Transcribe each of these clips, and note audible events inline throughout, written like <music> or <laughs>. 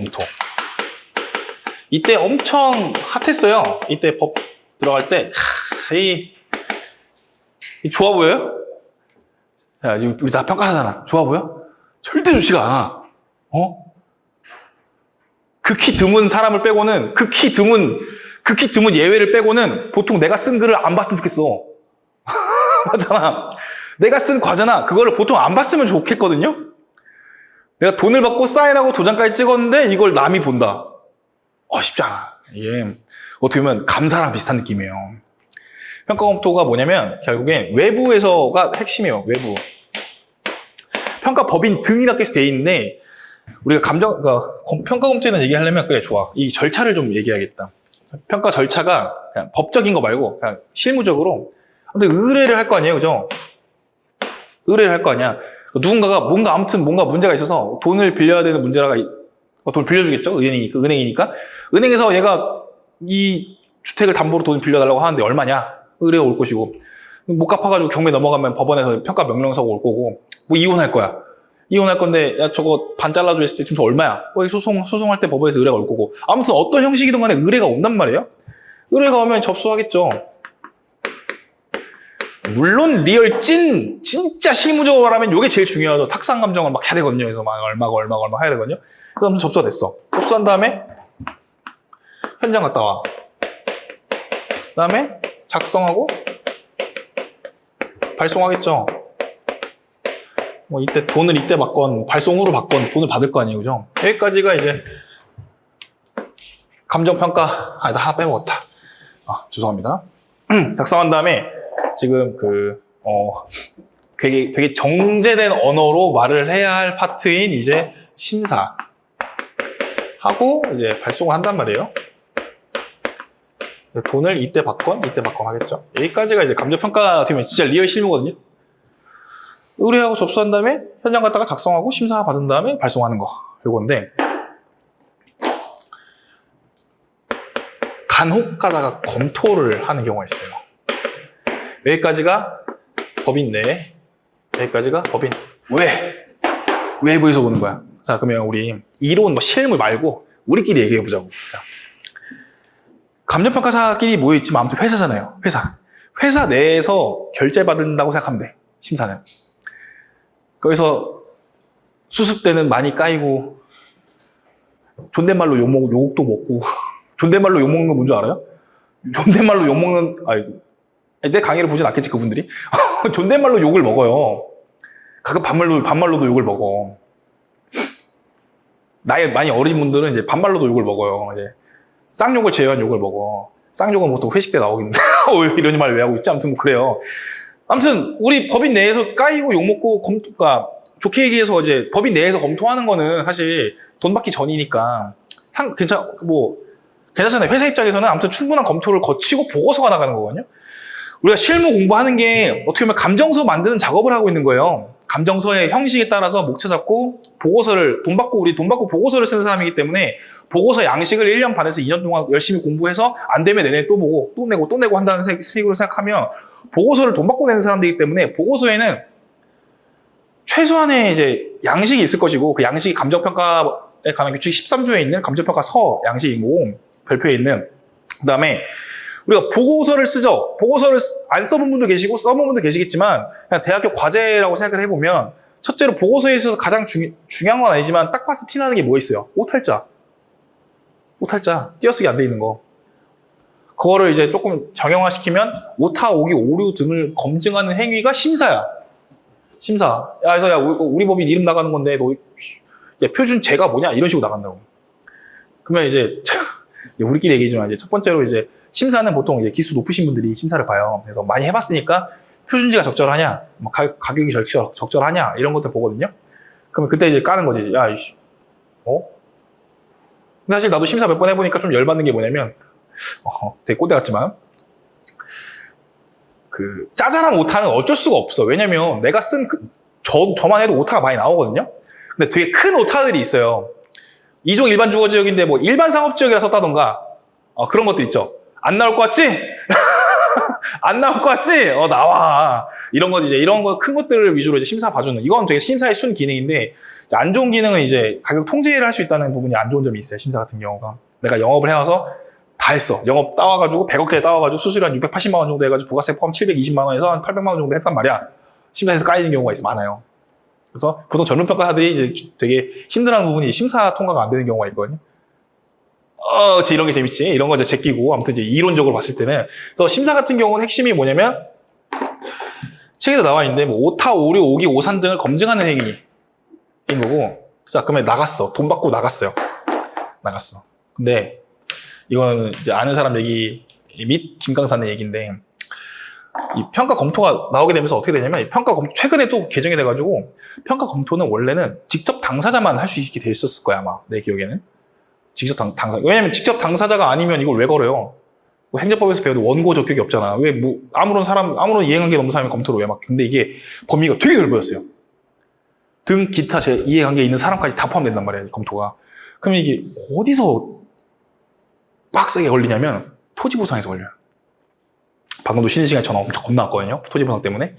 검토. 이때 엄청 핫했어요. 이때 법 들어갈 때, 하, 이, 이 좋아 보여요? 야, 우리 다 평가하잖아. 좋아 보여? 절대 좋지가 않아. 어? 극히 드문 사람을 빼고는, 극히 드문, 극히 드문 예외를 빼고는 보통 내가 쓴 글을 안 봤으면 좋겠어. <laughs> 맞잖아. 내가 쓴 과제나 그거를 보통 안 봤으면 좋겠거든요? 내가 돈을 받고 사인하고 도장까지 찍었는데 이걸 남이 본다. 어, 쉽지 않아. 이게 어떻게 보면 감사랑 비슷한 느낌이에요. 평가 검토가 뭐냐면 결국엔 외부에서가 핵심이에요. 외부. 평가 법인 등이라고 돼 있는데 우리가 감정, 그러니까 검- 평가 검토에 대한 얘기하려면 그래 좋아. 이 절차를 좀 얘기해야겠다. 평가 절차가 그냥 법적인 거 말고 그냥 실무적으로 아무튼 의뢰를 할 거 아니에요, 그죠? 의뢰를 할 거 아니야. 누군가가 뭔가 아무튼 뭔가 문제가 있어서 돈을 빌려야 되는 문제가 있- 어, 돈을 빌려주겠죠? 은행이니까, 은행이니까. 은행에서 얘가 이 주택을 담보로 돈을 빌려달라고 하는데 얼마냐? 의뢰가 올 것이고. 못 갚아가지고 경매 넘어가면 법원에서 평가 명령서가 올 거고. 뭐 이혼할 거야. 이혼할 건데, 야, 저거 반 잘라줘 했을 때 지금 얼마야? 어, 소송, 소송할 때 법원에서 의뢰가 올 거고. 아무튼 어떤 형식이든 간에 의뢰가 온단 말이에요? 의뢰가 오면 접수하겠죠. 물론 리얼 찐 진짜 실무적으로 말하면 이게 제일 중요하죠. 탁상 감정을 막 해야 되거든요. 그래서 막 얼마가 얼마가 얼마 해야 되거든요. 그럼 접수가 됐어. 접수한 다음에 현장 갔다 와. 그다음에 작성하고 발송하겠죠. 뭐 이때 돈을 이때 받건 발송으로 받건 돈을 받을 거 아니에요, 그죠? 여기까지가 이제 감정 평가. 아, 나 하나 빼먹었다. 아, 죄송합니다. <clears throat> 작성한 다음에 지금 그, 어, 되게, 되게 정제된 언어로 말을 해야 할 파트인 이제 심사. 하고 이제 발송을 한단 말이에요. 돈을 이때 받건 이때 받건 하겠죠. 여기까지가 이제 감정평가 되면 진짜 리얼 실무거든요. 의뢰하고 접수한 다음에 현장 갔다가 작성하고 심사 받은 다음에 발송하는 거. 요건데 간혹 가다가 검토를 하는 경우가 있어요. 여기까지가 법인 내, 여기까지가 법인 외. 외부에서 보는 거야. 자, 그러면 우리 이론, 뭐 실무 말고 우리끼리 얘기해 보자고. 자. 감정평가사끼리 모여 있지만 아무튼 회사잖아요. 회사. 회사 내에서 결제받는다고 생각하면 돼. 심사는. 거기서 수습되는 많이 까이고 존댓말로 욕먹, 욕도 먹고 <laughs> 존댓말로 욕먹는 거 뭔지 알아요? 존댓말로 욕먹는 아이고 내 강의를 보진 않겠지 그분들이 <laughs> 존댓말로 욕을 먹어요 가끔 반말로, 반말로도 욕을 먹어 나이 많이 어린 분들은 이제 반말로도 욕을 먹어요 이제 쌍욕을 제외한 욕을 먹어 쌍욕은 보통 회식 때 나오겠는데 어, <laughs> 이런 말 왜 하고 있지? 아무튼 뭐 그래요 아무튼 우리 법인 내에서 까이고 욕먹고 검, 그러니까 좋게 얘기해서 이제 법인 내에서 검토하는 거는 사실 돈 받기 전이니까 상 괜찮 뭐 괜찮잖아요. 회사 입장에서는 아무튼 충분한 검토를 거치고 보고서가 나가는 거거든요. 우리가 실무 공부하는 게 어떻게 보면 감정서 만드는 작업을 하고 있는 거예요. 감정서의 형식에 따라서 목차 잡고 보고서를 돈 받고 우리 돈 받고 보고서를 쓰는 사람이기 때문에 보고서 양식을 1년 반에서 2년 동안 열심히 공부해서 안 되면 내내 또 보고 또 내고 또 내고 한다는 색- 식으로 생각하면 보고서를 돈 받고 내는 사람들이기 때문에 보고서에는 최소한의 이제 양식이 있을 것이고 그 양식이 감정평가에 관한 규칙 13조에 있는 감정평가 서 양식이고 별표에 있는 그 다음에 우리가 보고서를 쓰죠. 보고서를 쓰- 안 써본 분도 계시고 써본 분도 계시겠지만 그냥 대학교 과제라고 생각을 해보면 첫째로 보고서에 있어서 가장 중, 중요한 건 아니지만 딱 봐서 티나는 게 뭐 있어요? 오탈자. 오탈자. 띄어쓰기 안 돼 있는 거. 그거를 이제 조금 정형화시키면 오타, 오기, 오류 등을 검증하는 행위가 심사야. 심사. 야, 그래서 야, 우리, 법인 이름 나가는 건데, 너, 야, 표준 제가 뭐냐? 이런 식으로 나간다고. 그러면 이제 <laughs> 우리끼리 얘기지만, 이제 첫 번째로 이제, 심사는 보통 이제 기수 높으신 분들이 심사를 봐요. 그래서 많이 해봤으니까, 표준지가 적절하냐? 뭐 가, 가격이 적절, 적절 하냐? 이런 것들 보거든요. 그러면 그때 이제 까는 거지. 야, 이씨, 어? 사실 나도 심사 몇 번 해보니까 좀 열받는 게 뭐냐면, <laughs> 어, 되게 꼰대 같지만, 그 짜잘한 오타는 어쩔 수가 없어. 왜냐면 내가 쓴 그, 저, 저만 해도 오타가 많이 나오거든요. 근데 되게 큰 오타들이 있어요. 이종 일반 주거 지역인데 뭐 일반 상업 지역이라 썼다던가 어, 그런 것들 있죠. 안 나올 것 같지? <laughs> 안 나올 것 같지? 어, 나와. 이런 거, 이제, 이런 거 큰 것들을 위주로 이제 심사 봐주는. 이건 되게 심사의 순 기능인데, 안 좋은 기능은 이제 가격 통제를 할 수 있다는 부분이 안 좋은 점이 있어요. 심사 같은 경우가. 내가 영업을 해와서 다 했어. 영업 따와가지고 100억짜리 따와가지고 수수료 한 680만 원 정도 해가지고 부가세 포함 720만 원에서 한 800만 원 정도 했단 말이야. 심사에서 까이는 경우가 있어 많아요. 그래서 보통 전문평가사들이 이제 되게 힘들어하는 부분이 심사 통과가 안 되는 경우가 있거든요. 어, 그치, 이런 게 재밌지. 이런 거 이제 제끼고, 아무튼 이제 이론적으로 봤을 때는. 그래서 심사 같은 경우는 핵심이 뭐냐면, 책에도 나와 있는데, 뭐, 오타, 오류, 오기, 오산 등을 검증하는 행위인 거고, 자, 그러면 나갔어. 돈 받고 나갔어요. 나갔어. 근데, 이건 이제 아는 사람 얘기 및 김강사의 얘기인데, 이 평가 검토가 나오게 되면서 어떻게 되냐면, 이 평가 검, 최근에 또 개정이 돼가지고, 평가 검토는 원래는 직접 당사자만 할 수 있게 돼 있었을 거야, 아마. 내 기억에는. 직접 당, 당사 왜냐면 직접 당사자가 아니면 이걸 왜 걸어요? 뭐 행정법에서 배워도 원고 적격이 없잖아. 왜 뭐 아무런 사람 아무런 이해관계 없는 사람이 검토를 왜 막? 근데 이게 범위가 되게 넓어졌어요. 등 기타 제 이해관계 있는 사람까지 다 포함된단 말이에요. 검토가. 그럼 이게 어디서 빡세게 걸리냐면 토지보상에서 걸려요. 방금도 쉬는 시간에 전화 엄청 겁나 왔거든요. 토지보상 때문에.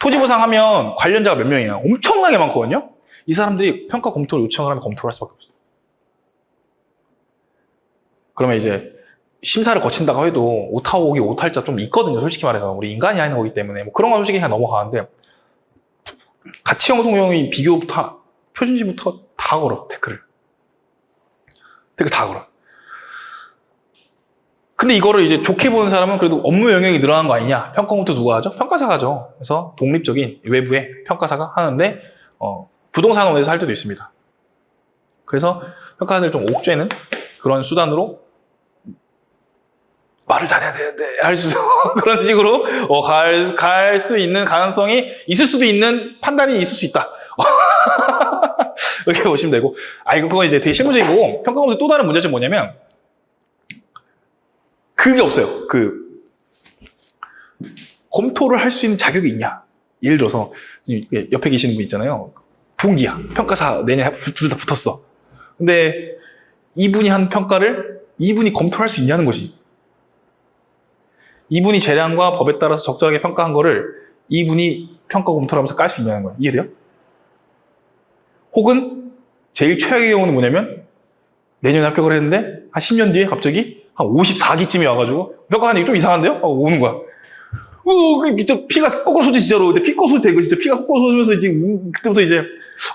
토지보상 하면 관련자가 몇 명이에요? 엄청나게 많거든요. 이 사람들이 평가 검토를 요청을 하면 검토를 할 수밖에 없어요. 그러면 이제 심사를 거친다고 해도 오타오기 오탈자 좀 있거든요. 솔직히 말해서 우리 인간이 하는 거기 때문에 뭐 그런 건 솔직히 그냥 넘어가는데 가치 형성용이 비교부터 표준지부터 다 걸어 댓글을 댓글 다 걸어. 근데 이거를 이제 좋게 보는 사람은 그래도 업무 영역이 늘어난 거 아니냐? 평가 검토 누가 하죠? 평가사가 하죠. 그래서 독립적인 외부의 평가사가 하는데 어, 부동산원에서 할 때도 있습니다. 그래서 평가사들 좀 옥죄는 그런 수단으로 말을 잘해야 되는데 할 수 <laughs> 그런 식으로 어, 갈갈 수 있는 가능성이 있을 수도 있는 판단이 있을 수 있다. <laughs> 이렇게 보시면 되고 아 이거 그건 이제 되게 실무적인 거고 평가 검토 또 다른 문제점이 뭐냐면 그게 없어요. 그 검토를 할 수 있는 자격이 있냐? 예를 들어서 옆에 계시는 분 있잖아요. 동기야 평가사 내내 둘다 붙었어. 근데 이분이 한 평가를 이분이 검토할 수 있냐는 것이. 이분이 재량과 법에 따라서 적절하게 평가한 거를 이분이 평가 검토를 하면서 깔 수 있냐는 거예요. 이해돼요? 혹은 제일 최악의 경우는 뭐냐면 내년에 합격을 했는데 한 10년 뒤에 갑자기 한 54기쯤이 와가지고 평가하는 게 좀 이상한데요? 하고 오는 거야. 어, 그, 피가 거꾸로 솟지, 진짜로. 근데 피 거꾸로 되고, 진짜 피가 거꾸로 솟으면서 이제, 음, 그때부터 이제,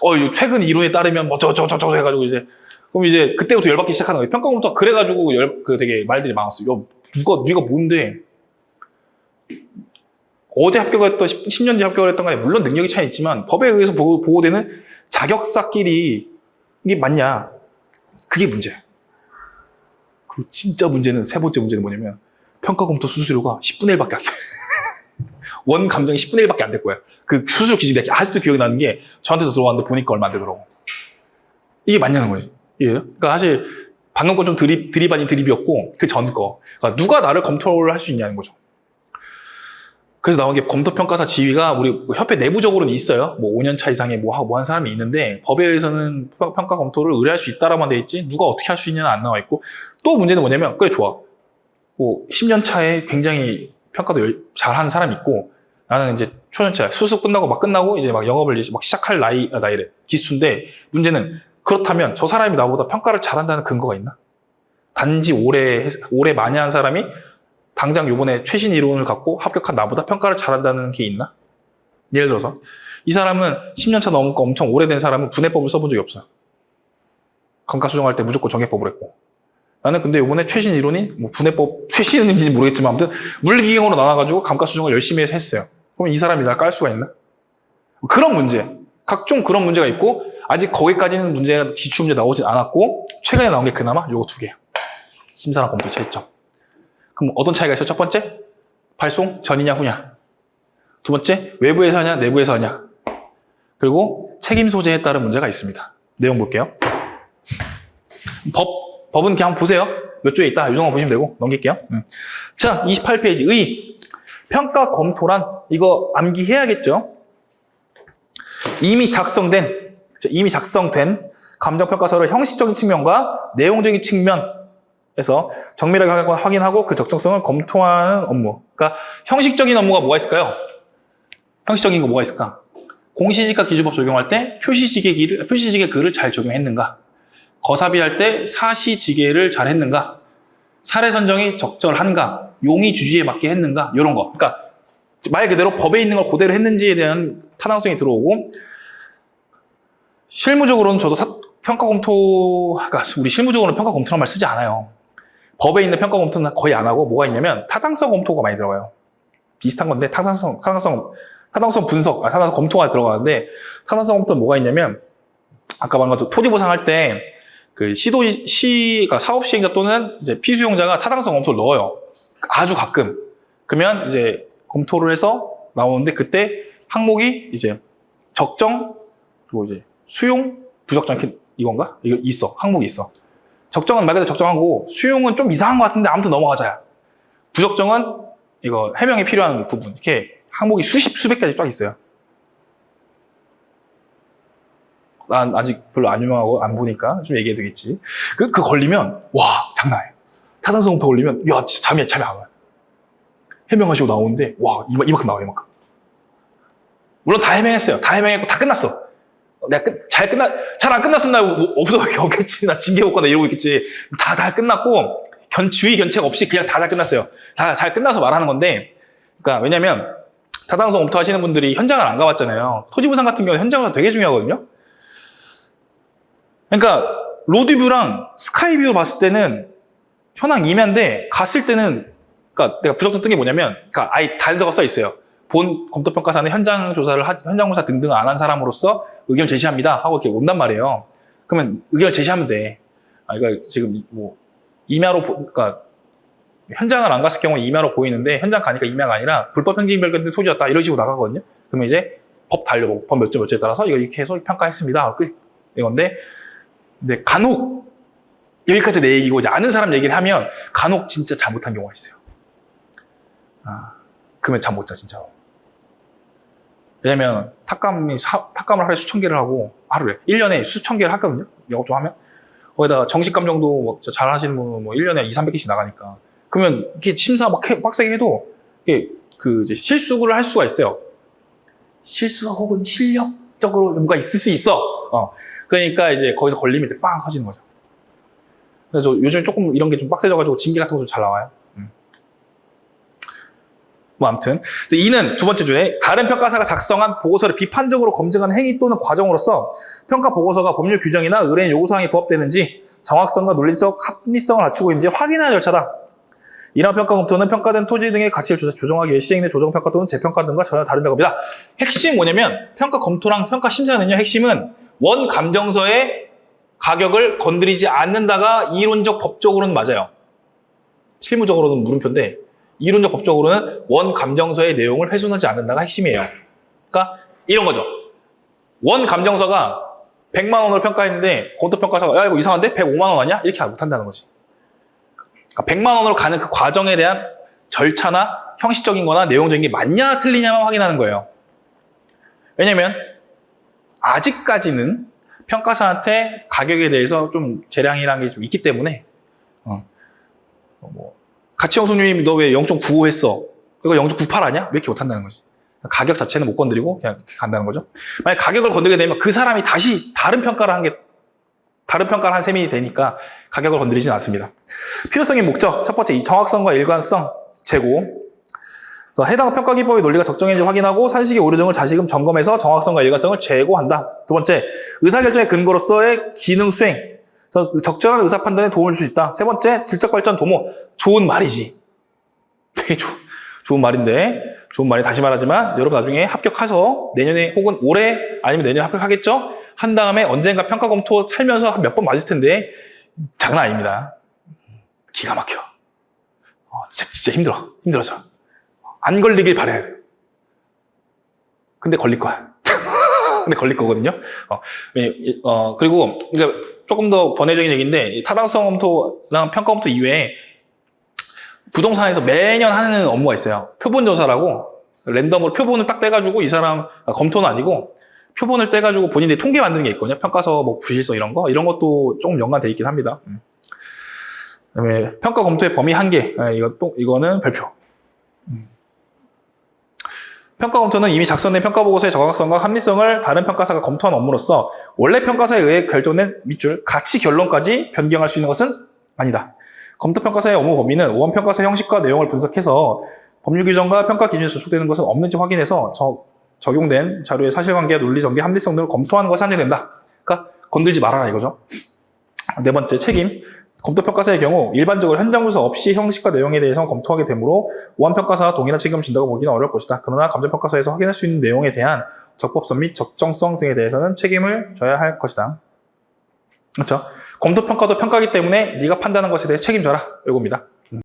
어, 최근 이론에 따르면 뭐, 저저저저 해가지고 이제, 그럼 이제 그때부터 열받기 시작하는 거예요. 평가부터 그래가지고 열, 그 되게 말들이 많았어요. 야, 누가, 네가 뭔데? 어제 합격했던, 10, 년 뒤에 합격을 했던 간에 물론 능력이 차이 있지만 법에 의해서 보고, 보호되는 자격사끼리 이게 맞냐? 그게 문제야. 그리고 진짜 문제는, 세 번째 문제는 뭐냐면 평가 검토 수수료가 10분의 1밖에 안 돼. <laughs> 원 감정이 10분의 1밖에 안 될 거야. 그 수수료 기준이 아직도 기억이 나는 게 저한테도 들어왔는데 보니까 얼마 안 되더라고. 이게 맞냐는 거지. 예. 그러니까 사실 방금 건 좀 드립, 드립 아닌 드립이었고 그 전 거. 그러니까 누가 나를 검토를 할 수 있냐는 거죠. 그래서 나온 게 검토평가사 지위가 우리 협회 내부적으로는 있어요. 뭐 5년 차 이상의 뭐 뭐 한 사람이 있는데 법에 의해서는 평가 검토를 의뢰할 수 있다라고만 돼 있지 누가 어떻게 할 수 있냐는 안 나와 있고 또 문제는 뭐냐면 그래 좋아. 뭐 10년 차에 굉장히 평가도 열- 잘하는 사람이 있고 나는 이제 초년차 수습 끝나고 막 끝나고 이제 막 영업을 이제 막 시작할 나이 아, 나이래 기수인데 문제는 그렇다면 저 사람이 나보다 평가를 잘한다는 근거가 있나? 단지 오래 했- 오래 많이 한 사람이 당장 요번에 최신 이론을 갖고 합격한 나보다 평가를 잘한다는 게 있나? 예를 들어서 이 사람은 10년 차 넘고 엄청 오래된 사람은 분해법을 써본 적이 없어요. 감가 수정할 때 무조건 정해법을 했고 나는 근데 요번에 최신 이론이 뭐 분해법 최신인지는 모르겠지만 아무튼 물리기경으로 나눠가지고 감가 수정을 열심히 해서 했어요. 그럼 이 사람이 날 깔 수가 있나? 그런 문제, 각종 그런 문제가 있고 아직 거기까지는 문제가 기출 문제 나오진 않았고 최근에 나온 게 그나마 요거 두 개예요. 심사랑 검토 차이점. 그럼 어떤 차이가 있어? 첫 번째, 발송 전이냐 후냐. 두 번째, 외부에서 하냐 내부에서 하냐. 그리고 책임 소재에 따른 문제가 있습니다. 내용 볼게요. 법, 법은 그냥 보세요. 몇 조에 있다. 이 정도 보시면 되고 넘길게요. 음. 자, 28페이지 의 평가 검토란 이거 암기해야겠죠. 이미 작성된? 이미 작성된 감정평가서를 형식적인 측면과 내용적인 측면 해서 정밀하게 확인하고 그 적정성을 검토하는 업무. 그러니까 형식적인 업무가 뭐가 있을까요? 형식적인 거 뭐가 있을까? 공시지가 기준법 적용할 때 표시지계 기를, 표시지계 글을 잘 적용했는가? 거사비할 때 사시지계를 잘 했는가? 사례 선정이 적절한가? 용의 주지에 맞게 했는가? 이런 거. 그러니까 말 그대로 법에 있는 걸 그대로 했는지에 대한 타당성이 들어오고 실무적으로는 저도 사- 평가 검토, 그러니까 우리 실무적으로는 평가 검토란 말 쓰지 않아요. 법에 있는 평가 검토는 거의 안 하고 뭐가 있냐면 타당성 검토가 많이 들어가요. 비슷한 건데 타당성, 타당성, 타당성 분석, 아, 타당성 검토가 들어가는데 타당성 검토는 뭐가 있냐면 아까 말한 것도 토지 보상할 때 그 시도 시, 가 사업 시행자 또는 이제 피수용자가 타당성 검토를 넣어요. 아주 가끔. 그러면 이제 검토를 해서 나오는데 그때 항목이 이제 적정 그리고 이제 수용 부적정 이건가? 이거 있어. 항목이 있어. 적정은 말 그대로 적정한 거고 수용은 좀 이상한 것 같은데 아무튼 넘어가자야. 부적정은 이거 해명이 필요한 부분 이렇게 항목이 수십 수백 가지 쫙 있어요. 난 아직 별로 안 유명하고 안 보니까 좀 얘기해 되겠지. 그, 그 걸리면 와 장난 아니야. 타당성부터 걸리면 야 진짜 잠이 잠이 안 와요. 해명하시고 나오는데 와 이만, 이만큼 나와 이만큼. 물론 다 해명했어요. 다 해명했고 다 끝났어. 내가 끝, 잘 끝나 잘 안 끝났으면 나 뭐, 없어 <laughs> 없겠지. 나 징계 먹거나 이러고 있겠지. 다 다 끝났고 견 주의 견책 없이 그냥 다다 끝났어요. 다 잘 끝나서 말하는 건데. 그러니까 왜냐면 타당성 검토 하시는 분들이 현장을 안 가봤잖아요. 토지부상 같은 경우는 현장은 되게 중요하거든요. 그러니까 로드뷰랑 스카이뷰 봤을 때는 현황 임야인데 갔을 때는 그러니까 내가 부적정 뜬 게 뭐냐면 그러니까 아예 단서가 써 있어요. 본 검토평가사는 현장 조사를 하, 현장 조사 등등 안 한 사람으로서 의견 제시합니다 하고 이렇게 온단 말이에요. 그러면 의견 제시하면 돼. 아, 그러니까 지금 뭐 임야로 보- 그러니까 현장을 안 갔을 경우 임야로 보이는데 현장 가니까 임야가 아니라 불법 별건데 토지였다 이런 식으로 나가거든요. 그러면 이제 법 달려보고 법 몇 점 몇점에 따라서 이거 이렇게 해서 평가했습니다. 끝 이건데 근데 간혹 여기까지 내 얘기고 이제 아는 사람 얘기를 하면 간혹 진짜 잘못한 경우가 있어요. 아, 그러면 잠 못 자 진짜. 왜냐면 탁감이 사- 탁감을 하루에 수천 개를 하고 하루에 1년에 수천 개를 하거든요. 영업 좀 하면 거기다가 정식 감 정도 뭐 잘 하시는 분은 뭐 1년에 2, 300개씩 나가니까 그러면 이렇게 심사 막 해- 빡세게 해도 이게 그 이제 실수를 할 수가 있어요. 실수 혹은 실력적으로 뭔가 있을 수 있어. 어. 그러니까 이제 거기서 걸리면 이제 빵 터지는 거죠. 그래서 요즘 조금 이런 게 좀 빡세져가지고 징계 같은 것도 잘 나와요. 음. 뭐 아무튼 이는 두 번째 주에 다른 평가사가 작성한 보고서를 비판적으로 검증한 행위 또는 과정으로서 평가 보고서가 법률 규정이나 의뢰인 요구사항에 부합되는지 정확성과 논리적 합리성을 갖추고 있는지 확인하는 절차다. 이러한 평가 검토는 평가된 토지 등의 가치를 조사- 조정하기 위해 시행된 조정평가 또는 재평가 등과 전혀 다른 작업이다. 핵심 뭐냐면 평가 검토랑 평가 심사는요 핵심은 원 감정서의 가격을 건드리지 않는다가 이론적 법적으로는 맞아요. 실무적으로는 물음표인데 이론적 법적으로는 원 감정서의 내용을 훼손하지 않는다가 핵심이에요. 그러니까 이런 거죠. 원 감정서가 100만 원을 평가했는데 검토평가사가 야 이거 이상한데 105만 원 아니야? 이렇게 못 한다는 거지. 그러니까 100만 원으로 가는 그 과정에 대한 절차나 형식적인 거나 내용적인 게 맞냐 틀리냐만 확인하는 거예요. 왜냐면 아직까지는 평가사한테 가격에 대해서 좀 재량이라는 게 좀 있기 때문에 어, 어, 뭐 가치형수님 너왜 0.95 했어? 이거 0.98 아니야? 왜 이렇게 못한다는 거지. 가격 자체는 못 건드리고 그냥 간다는 거죠. 만약 가격을 건드리게 되면 그 사람이 다시 다른 평가를 한 게 다른 평가를 한 셈이 되니까 가격을 건드리지는 않습니다. 필요성의 목적 첫 번째 이 정확성과 일관성 재고 그래서 해당 평가 기법의 논리가 적정인지 확인하고 산식의 오류 등을 다시금 점검해서 정확성과 일관성을 제고한다. 두 번째, 의사결정의 근거로서의 기능 수행. 적절한 의사 판단에 도움을 줄 수 있다. 세 번째, 질적 발전 도모. 좋은 말이지. 되게 좋, 좋은 말인데, 좋은 말이 다시 말하지만, 여러분 나중에 합격해서 내년에 혹은 올해 아니면 내년에 합격하겠죠? 한 다음에 언젠가 평가 검토 살면서 한몇번 맞을 텐데, 장난 아닙니다. 기가 막혀. 어, 진짜, 진짜 힘들어. 힘들어져. 안 걸리길 바라야 돼요. 근데 걸릴 거야. <laughs> 근데 걸릴 거거든요. 어, 어, 그리고 이제 조금 더 번외적인 얘기인데 이 타당성 검토랑 평가 검토 이외에 부동산에서 매년 하는 업무가 있어요. 표본 조사라고 랜덤으로 표본을 딱 떼가지고 이 사람 아, 검토는 아니고 표본을 떼가지고 본인들이 통계 만드는 게 있거든요. 평가서 뭐 부실성 이런 거 이런 것도 조금 연관돼 있긴 합니다. 음. 그다음에 평가 검토의 범위 한계. 아, 또 이거는 별표. 음. 평가 검토는 이미 작성된 평가 보고서의 정확성과 합리성을 다른 평가사가 검토한 업무로서 원래 평가사에 의해 결정된 밑줄 가치 결론까지 변경할 수 있는 것은 아니다. 검토 평가사의 업무 범위는 원 평가사 형식과 내용을 분석해서 법률 규정과 평가 기준에 저촉되는 것은 없는지 확인해서 저- 적용된 자료의 사실관계와 논리 전개, 합리성 등을 검토하는 것이 한정된다. 그러니까 건들지 말아라 이거죠. 네 번째 책임. 검토평가사의 경우 일반적으로 현장 조사 없이 형식과 내용에 대해서 검토하게 되므로 우한평가사와 동일한 책임을 진다고 보기는 어려울 것이다. 그러나 감정평가사에서 확인할 수 있는 내용에 대한 적법성 및 적정성 등에 대해서는 책임을 져야 할 것이다. 그렇죠? 검토평가도 평가기 때문에 네가 판단한 것에 대해 책임져라. 이겁니다.